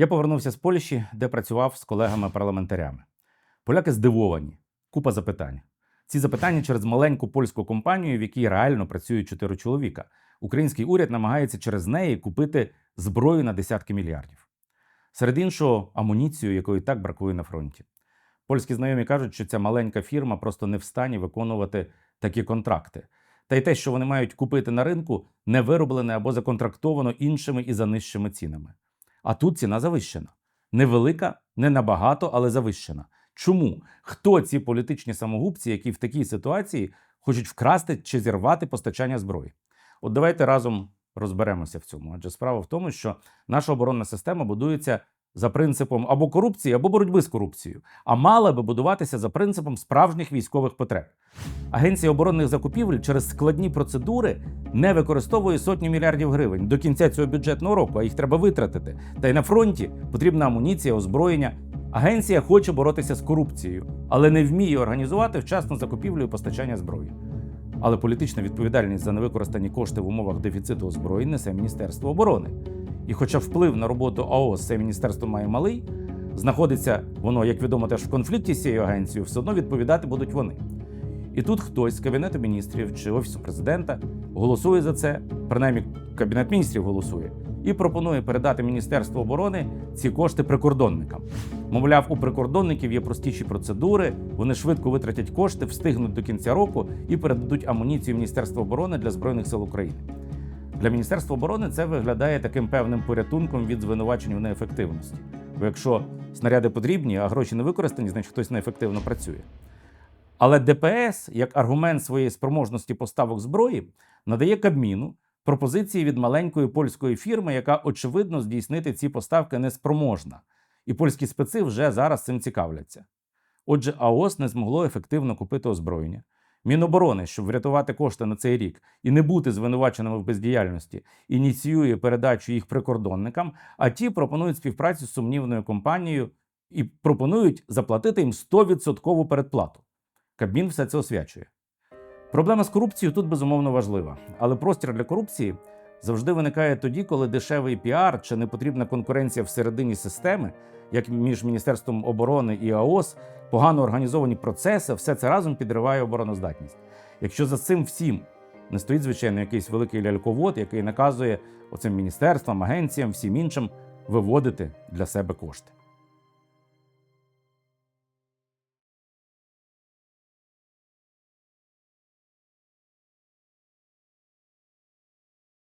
Я повернувся з Польщі, де працював з колегами-парламентарями. Поляки здивовані. Купа запитань. Ці запитання через маленьку польську компанію, в якій реально працюють чотири чоловіка. Український уряд намагається через неї купити зброю на десятки мільярдів. Серед іншого, амуніцію, якої так бракує на фронті. Польські знайомі кажуть, що ця маленька фірма просто не в стані виконувати такі контракти. Та й те, що вони мають купити на ринку, не вироблене або законтрактовано іншими і за нижчими цінами. А тут ціна завищена. Невелика, не набагато, але завищена. Чому? Хто ці політичні самогубці, які в такій ситуації хочуть вкрасти чи зірвати постачання зброї? От давайте разом розберемося в цьому. Адже справа в тому, що наша оборонна система будується за принципом або корупції, або боротьби з корупцією, а мала би будуватися за принципом справжніх військових потреб. Агенція оборонних закупівель через складні процедури не використовує сотні мільярдів гривень до кінця цього бюджетного року, а їх треба витратити. Та й на фронті потрібна амуніція, озброєння. Агенція хоче боротися з корупцією, але не вміє організувати вчасну закупівлю і постачання зброї. Але політична відповідальність за невикористані кошти в умовах дефіциту озброєнь несе Міністерство оборони. І хоча вплив на роботу АОС це міністерство має малий, знаходиться воно, як відомо, теж в конфлікті з цією агенцією, все одно відповідати будуть вони. І тут хтось з Кабінету міністрів чи Офісу президента голосує за це, принаймні Кабінет міністрів голосує, і пропонує передати Міністерству оборони ці кошти прикордонникам. Мовляв, у прикордонників є простіші процедури, вони швидко витратять кошти, встигнуть до кінця року і передадуть амуніцію Міністерства оборони для Збройних сил України. Для Міністерства оборони це виглядає таким певним порятунком від звинувачень в неефективності. Бо якщо снаряди потрібні, а гроші не використані, значить хтось неефективно працює. Але ДПС, як аргумент своєї спроможності поставок зброї, надає Кабміну пропозиції від маленької польської фірми, яка очевидно здійснити ці поставки неспроможна. І польські специ вже зараз цим цікавляться. Отже, АОС не змогло ефективно купити озброєння. Міноборони, щоб врятувати кошти на цей рік і не бути звинуваченими в бездіяльності, ініціює передачу їх прикордонникам, а ті пропонують співпрацю з сумнівною компанією і пропонують заплатити їм 100% передплату. Кабмін все це освячує. Проблема з корупцією тут безумовно важлива, але простір для корупції завжди виникає тоді, коли дешевий піар чи непотрібна конкуренція всередині системи, як між Міністерством оборони і АОС, погано організовані процеси, все це разом підриває обороноздатність. Якщо за цим всім не стоїть, звичайно, якийсь великий ляльковод, який наказує оцим міністерствам, агенціям, всім іншим виводити для себе кошти.